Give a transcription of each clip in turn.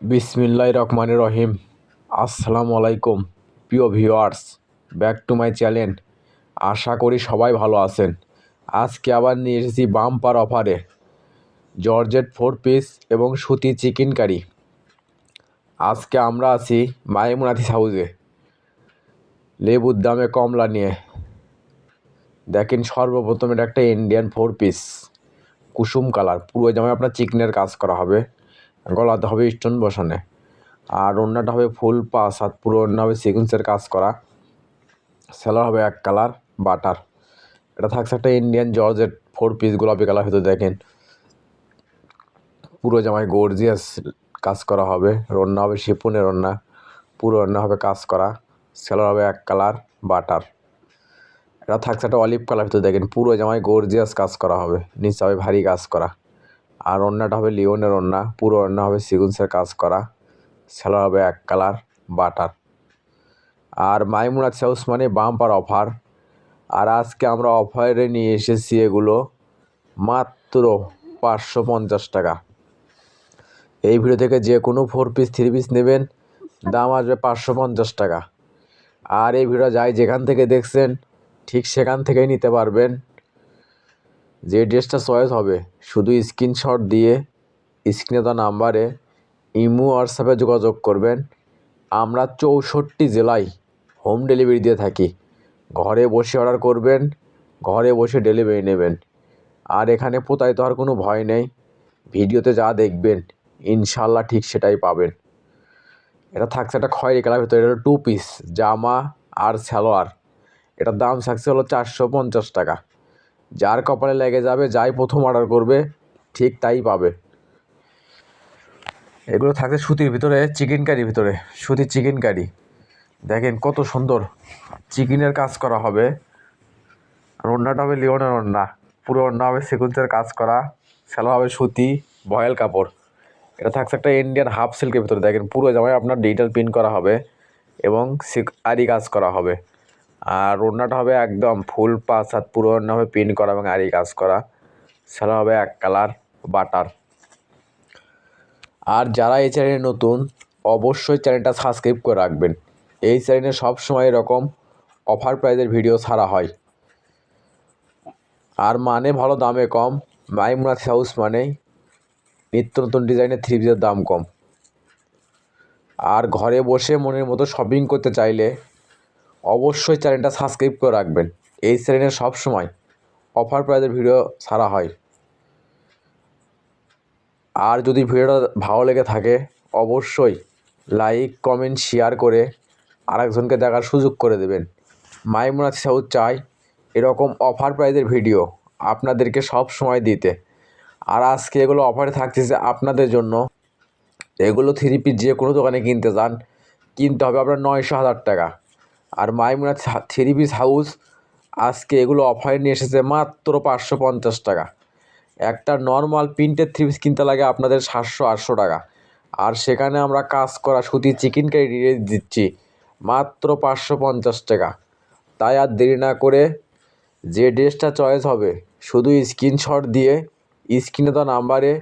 বিসমিল্লাহ রহমান রহিম। আসসালামু আলাইকুম, প্রিয় viewers, back to my channel. আশা করি সবাই ভালো আছেন। আজকে আবার নিয়ে এসেছি বাম্পার অফারে জর্জেট ফোর পিস এবং সুতি চিকেন কারি। আজকে আমরা আছি মাইমুনাথিস হাউসে লেবুর দামে কমলা নিয়ে। দেখেন সর্বপ্রথম এটা একটা ইন্ডিয়ান ফোর পিস। কুসুম কালার, পুরো জামায় আপনার চিকেনের কাজ করা হবে। গলাতে হবে স্টোন বসানে। আর অন্যটা হবে ফুল পাস হাত পুরো অন্য হবে সিকুয়েন্সের কাজ করা। সেলার হবে এক কালার, বাটার। এটা থাকছে একটা ইন্ডিয়ান জর্জেট ফোর পিস গোলাপি কালার ভিতরে দেখেন। পুরো জামায় গর্জিয়াস কাজ করা হবে। রন্না হবে শিপুনের রন্না, পুরো রান্না হবে কাজ করা। সেলার হবে এক কালার, বাটার। এটা থাকছে একটা অলিভ কালার ভিতরে দেখেন। পুরো জামায় গর্জিয়াস কাজ করা হবে। নিচে হবে ভারী কাজ করা। আর অন্যটা হবে লিওনের অন্যা। পুরো অন্য হবে সিগুন্সের কাজ করা। সেলার হবে এক কালার, বাটার। আর মাইমুনাথ হাউস মানে বাম্পার অফার আর আজকে আমরা অফারে নিয়ে এসেছি এগুলো মাত্র পাঁচশো পঞ্চাশ টাকা। এই ভিডিও থেকে যে কোনো ফোর পিস থ্রি পিস নেবেন, দাম আসবে পাঁচশো পঞ্চাশ টাকা। আর এই ভিডিও যাই যেখান থেকে দেখছেন, ঠিক সেখান থেকেই নিতে পারবেন। যে ড্রেসটা চয়েস হবে, শুধু স্ক্রিনশট দিয়ে স্ক্রিনে নাম্বারে ইমো হোয়াটসঅ্যাপে যোগাযোগ করবেন। আমরা চৌষট্টি জেলায় হোম ডেলিভারি দিয়ে থাকি। ঘরে বসে অর্ডার করবেন, ঘরে বসে ডেলিভারি নেবেন। আর এখানে প্রতারিত হওয়ার কোনো ভয় নেই। ভিডিওতে যা দেখবেন ইনশাল্লাহ ঠিক সেটাই পাবেন। এটা থাকছে একটা খয়েরি কালার ভিতরে এটা টু পিস জামা আর সালোয়ার। এটার দাম থাকছে হলো চারশো পঞ্চাশ টাকা। যার কপালে লেগে যাবে, যাই প্রথম অর্ডার করবে, ঠিক তাই পাবে। এগুলো থাকছে সুতির ভিতরে চিকেন কারির ভিতরে সুতির চিকেন কারি দেখেন কত সুন্দর চিকেনের কাজ করা হবে। আর অন্যটা হবে লিওনের অন্যা, পুরো অন্য হবে সিকুন্সের কাজ করা, সেলো হবে সুতি, বয়েল কাপড়। এটা থাকছে একটা ইন্ডিয়ান হাফ সিল্কের ভিতরে, দেখেন পুরো জামায় আপনার ডিজিটাল প্রিন্ট করা হবে এবং আরি কাজ করা হবে। আর ওড়নাটা হবে একদম ফুল পাঁচ হাত পুরো ওড়না হবে প্রিন্ট করা এবং আরি কাজ করা। সেটা হবে এক কালার বাটার। আর যারা এই চ্যানেলে নতুন, অবশ্যই চ্যানেলটা সাবস্ক্রাইব করে রাখবেন। এই চ্যানেলে সবসময় এরকম অফার প্রাইজের ভিডিও ছাড়া হয়। আর মানে ভালো দামে কম। মাইমুনাথ হাউস মানে নিত্য নতুন ডিজাইনের থ্রি দাম কম। আর ঘরে বসে মনের মতো শপিং করতে চাইলে অবশ্যই চ্যানেলটা সাবস্ক্রাইব করে রাখবেন। এই চ্যানেলে সবসময় অফার প্রাইজের ভিডিও ছাড়া হয়। আর যদি ভিডিওটা ভালো লেগে থাকে, অবশ্যই লাইক কমেন্ট শেয়ার করে আরেকজনকে দেখার সুযোগ করে দেবেন। মাইমুনাথ সাউথ চাই এরকম অফার প্রাইজের ভিডিও আপনাদেরকে সব সময় দিতে। আর আজকে এগুলো অফারে থাকতেছে আপনাদের জন্য। এগুলো থ্রি পিস যে কোনো দোকানে কিনতে যান, কিনতে হবে আপনার নয়শো হাজার টাকা। আর মাইমুনা থ্রি পিস হাউস আজকে এগুলো অফারে নিয়ে এসেছে মাত্র পাঁচশো পঞ্চাশ টাকা। একটা নর্মাল প্রিন্টের থ্রি পিস কিনতে লাগে আপনাদের সাতশো আটশো টাকা। আর সেখানে আমরা কাজ করা সুতির চিকেন কারি দিয়ে দিচ্ছি মাত্র পাঁচশো পঞ্চাশ টাকা। তাই আর দেরি না করে যে ড্রেসটা চয়েস হবে শুধু স্ক্রিনশট দিয়ে স্ক্রিনে দেওয়া নাম্বারে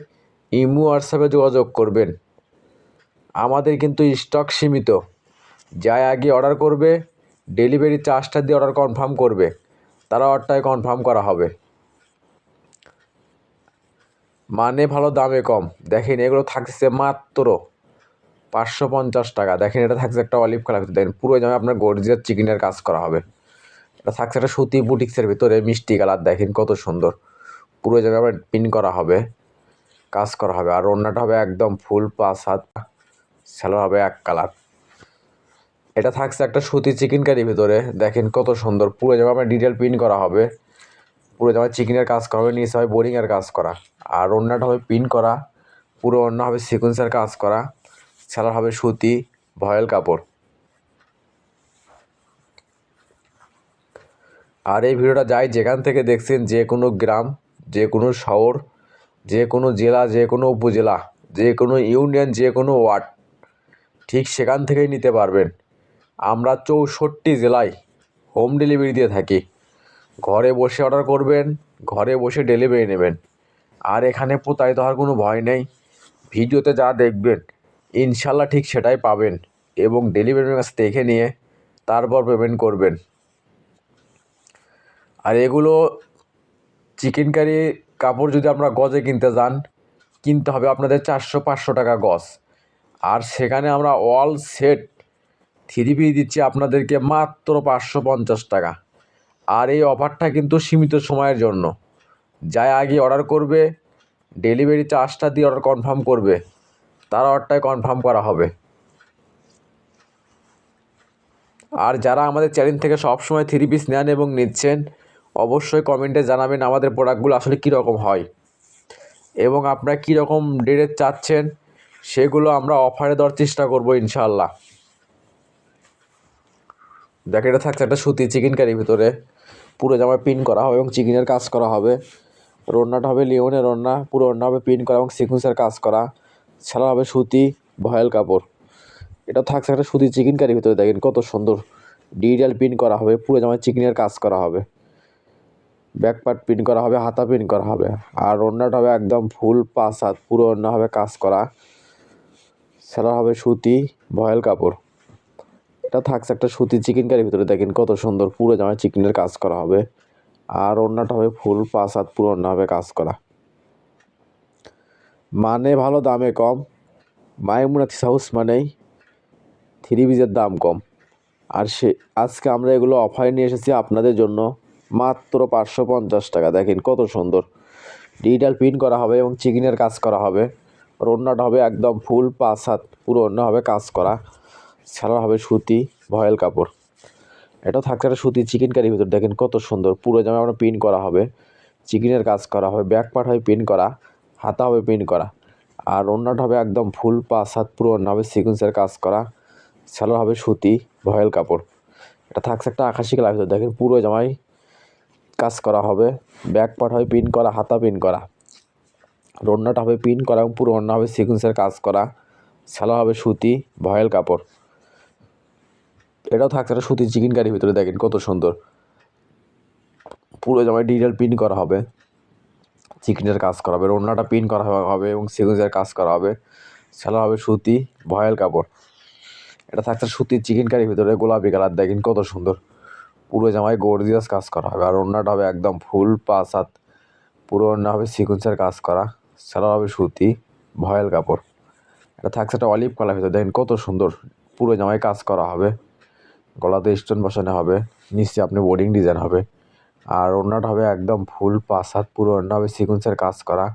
ইমো হোয়াটসঅ্যাপে যোগাযোগ করবেন। আমাদের কিন্তু স্টক সীমিত। যাই আগে অর্ডার করবে ডেলিভারি চার্জটা দিয়ে অর্ডার কনফার্ম করবে, তারা অর্ডারটাই কনফার্ম করা হবে। মানে ভালো দামে কম। দেখেন, এগুলো থাকছে মাত্র পাঁচশো পঞ্চাশ টাকা। দেখেন, এটা থাকছে একটা অলিভ কালার দেখেন, পুরো জামে আপনার গর্জিয়ার চিকেনের কাজ করা হবে। এটা থাকছে একটা সুতি বুটিক্সের ভিতরে, মিষ্টি কালার। দেখেন, কত সুন্দর। পুরো জামে আপনার পিন করা হবে, কাজ করা হবে। আর অন্যটা হবে একদম ফুল পাঁচ হাত স্যালো হবে এক কালার। এটা থাকছে একটা সুতি চিকেন কারির ভিতরে। দেখেন কত সুন্দর। পুরো জামা আপনার ডিটেল প্রিন্ট করা হবে। পুরো জামা চিকেনের কাজ করা হবে, নিচে হবে বোরিংয়ের কাজ করা। আর অন্যটা হবে প্রিন্ট করা। পুরো অন্য হবে সিকুয়েন্সের কাজ করা। সেলার হবে সুতি, ভয়েল কাপড়। আর এই ভিডিওটা যাই যেখান থেকে দেখছেন, যে কোনো গ্রাম, যে কোনো শহর, যে কোনো জেলা, যে কোনো উপজেলা, যে কোনো ইউনিয়ন, যে কোনো ওয়ার্ড, ঠিক সেখান থেকেই নিতে পারবেন। আমরা চৌষট্টি জেলায় হোম ডেলিভারি দিয়ে থাকি। ঘরে বসে অর্ডার করবেন, ঘরে বসে ডেলিভারি নেবেন। আর এখানে প্রতারিত হওয়ার কোনো ভয় নেই। ভিডিওতে যা দেখবেন ইনশাল্লাহ ঠিক সেটাই পাবেন এবং ডেলিভারি কাছে দেখে নিয়ে তারপর পেমেন্ট করবেন। আর এগুলো চিকেন কারি কাপড় যদি আপনারা গজে কিনতে যান, কিনতে হবে আপনাদের চারশো পাঁচশো টাকা গজ। আর সেখানে আমরা অল সেট থ্রি পিস দিচ্ছি আপনাদেরকে মাত্র পাঁচশো পঞ্চাশ টাকা। আর এই অফারটা কিন্তু সীমিত সময়ের জন্য। যা আগে অর্ডার করবে, ডেলিভারি চার্জটা দিয়ে অর্ডার কনফার্ম করবে, তার অর্ডারটাই কনফার্ম করা হবে। আর যারা আমাদের চ্যানেল থেকে সবসময় থ্রি পিস নেন এবং নিচ্ছেন, অবশ্যই কমেন্টে জানাবেন আমাদের প্রোডাক্টগুলো আসলে কীরকম হয় এবং আপনারা কীরকম ডেটে চাচ্ছেন, সেগুলো আমরা অফারে দেওয়ার চেষ্টা করব ইনশাল্লাহ এটা থাকছে একটা সুতি চিকেন কারির ভিতরে। পুরো জামায় পিন করা হবে এবং চিকেনের কাজ করা হবে। রান্নাটা হবে লিওনের রান্না, পুরো রান্না হবে পিন করা এবং সিকুয়েন্সের কাজ করা। ছাড়া হবে সুতি, ভয়েল কাপড়। এটা থাকছে একটা সুতি চিকেন কারির ভিতরে, দেখেন কত সুন্দর। ডিজিটাল পিন করা হবে, পুরো জামায় চিকেনের কাজ করা হবে। ব্যাক পার্ট পিন করা হবে, হাতা পিন করা হবে। আর রান্নাটা হবে একদম ফুল পাঁচ হাত, পুরো রান্না হবে কাজ করা। সেলা হবে সুতি, ভয়েল কাপড়। এটা থাকছে একটা সুতি চিকেন কারির ভিতরে দেখেন কত সুন্দর পুরো জামায় চিকেনের কাজ করা হবে। আর অন্যটা হবে ফুল পাঁচ হাত পুরো অন্য হবে কাজ করা। মানে ভালো দামে কম। মাইমুনা হাউস মানেই থ্রি পিসের দাম কম। আর সে, আজকে আমরা এগুলো অফারে নিয়ে এসেছি আপনাদের জন্য মাত্র পাঁচশো পঞ্চাশ টাকা। দেখেন কত সুন্দর। ডিজিটাল প্রিন্ট করা হবে এবং চিকেনের কাজ করা হবে। আর অন্যটা হবে একদম ফুল পাঁচ হাত পুরো অন্য হবে কাজ করা। ছাড়া হবে সুতি ভয়েল কাপড়। এটাও থাকছে একটা সুতি চিকেন কারির ভিতর। দেখেন কত সুন্দর। পুরো জামা আমরা প্রিন্ট করা হবে। চিকেনের কাজ করা হবে। ব্যাক পার্ট হবে প্রিন্ট করা। হাতা হবে প্রিন্ট করা। আর অন্যটা হবে একদম ফুল পাঁচ হাত পুরো অন্য হবে সিকুয়েন্সের কাজ করা। সালোয়ার হবে সুতি ভয়েল কাপড়। এটা থাকছে একটা আকাশি কালার ভিতর। দেখেন পুরো জামাই কাজ করা হবে। ব্যাক পার্ট হবে প্রিন্ট করা, হাতা প্রিন্ট করা। রন্নাটা হবে প্রিন্ট করা এবং পুরো অন্য হবে সিকুয়েন্সের কাজ করা। সালোয়ার হবে সুতি ভয়েল কাপড়। এটাও থাকছে একটা সুতির চিকেন কারির ভিতরে দেখেন কত সুন্দর। পুরো জামায় ডিটেল পিন করা হবে। চিকেনের কাজ করা হবে রান্নাটা পিন করা হবে এবং সিকুয়েন্সের কাজ করা হবে। সেলা হবে সুতি, ভয়েল কাপড়। এটা থাকছে সুতির চিকেন কারির ভিতরে, গোলাপি কালার দেখেন কত সুন্দর। পুরো জামায় গর্জিয়াস কাজ করা হবে, আর রান্নাটা হবে একদম ফুল পাঁচ পুরো রান্না হবে সিকুয়েন্সের কাজ করা সেলা হবে সুতি, ভয়েল কাপড়। এটা থাকছে একটা অলিভ কালার ভিতরে, দেখেন কত সুন্দর। পুরো জামায় কাজ করা হবে। গলাতে স্টোন বসানো হবে নিচে আপনি বোর্ডিং ডিজাইন হবে। আর ওড়নাটা হবে একদম ফুল পাঁচ হাত পুরো ওড়না হবে সিকুয়েন্সের কাজ করা।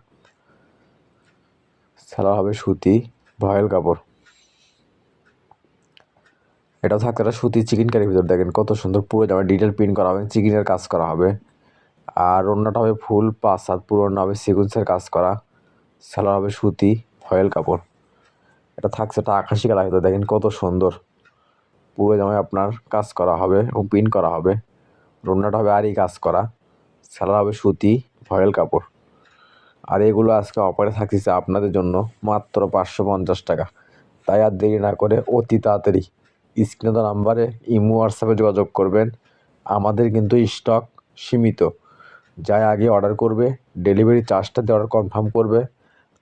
সেলা হবে সুতি, ভয়েল কাপড়। এটা থাকতে একটা সুতি চিকেন কারির ভিতর, দেখেন কত সুন্দর পুরো জামায় ডিটেল প্রিন্ট করা হবে, চিকেনের কাজ করা হবে। আর ওড়নাটা হবে ফুল পাঁচ হাত পুরো ওড়না হবে সিকুয়েন্সের কাজ করা। সেলা হবে সুতি, ভয়েল কাপড়। এটা থাকছে একটা আকাশি কালার ভিতর, দেখেন কত সুন্দর। পুরো জামায় আপনার কাজ করা হবে, এবং পিন করা হবে। রোনাটা হবে আরই কাজ করা। সেলার হবে সুতি, ভয়েল কাপড়। আর এগুলো আজকে অফারে থাকছে আপনাদের জন্য মাত্র পাঁচশো পঞ্চাশ টাকা। তাই আর দেরি না করে অতি তাড়াতাড়ি স্ক্রিনে নাম্বারে ইমো হোয়াটসঅ্যাপে যোগাযোগ করবেন। আমাদের কিন্তু স্টক সীমিত। যাই আগে অর্ডার করবে ডেলিভারি চার্জটা দিয়ে অর্ডার কনফার্ম করবে।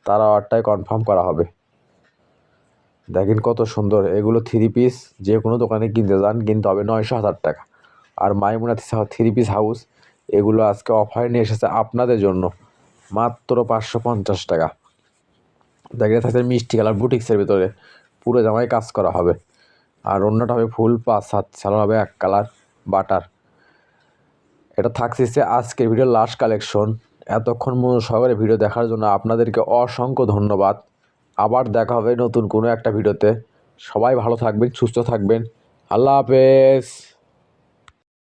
তারা অর্ডারটাই কনফার্ম করা হবে। দেখেন কত সুন্দর, এগুলো থ্রি পিস যে কোনো দোকানে কিনতে যান, কিনতে হবে নয়শো হাজার টাকা। আর মাইমুনা থ্রি পিস হাউস এগুলো আজকে অফারে নিয়ে এসেছে আপনাদের জন্য, মাত্র পাঁচশো পঞ্চাশ টাকা। দেখে থাকছে মিষ্টি কালার বুটিক্সের ভিতরে, পুরো জামাই কাজ করা হবে। আর অন্যটা হবে ফুল পাঁচ সাত সালোয়ার হবে এক কালার, বাটার। এটা থাকছে আজকের ভিডিওর লাস্ট কালেকশন এতক্ষণ সহকারে ভিডিও দেখার জন্য আপনাদেরকে অসংখ্য ধন্যবাদ। আবার দেখা হবে নতুন কোনো একটা ভিডিওতে। সবাই ভালো থাকবেন সুস্থ থাকবেন। আল্লাহ হাফেজ।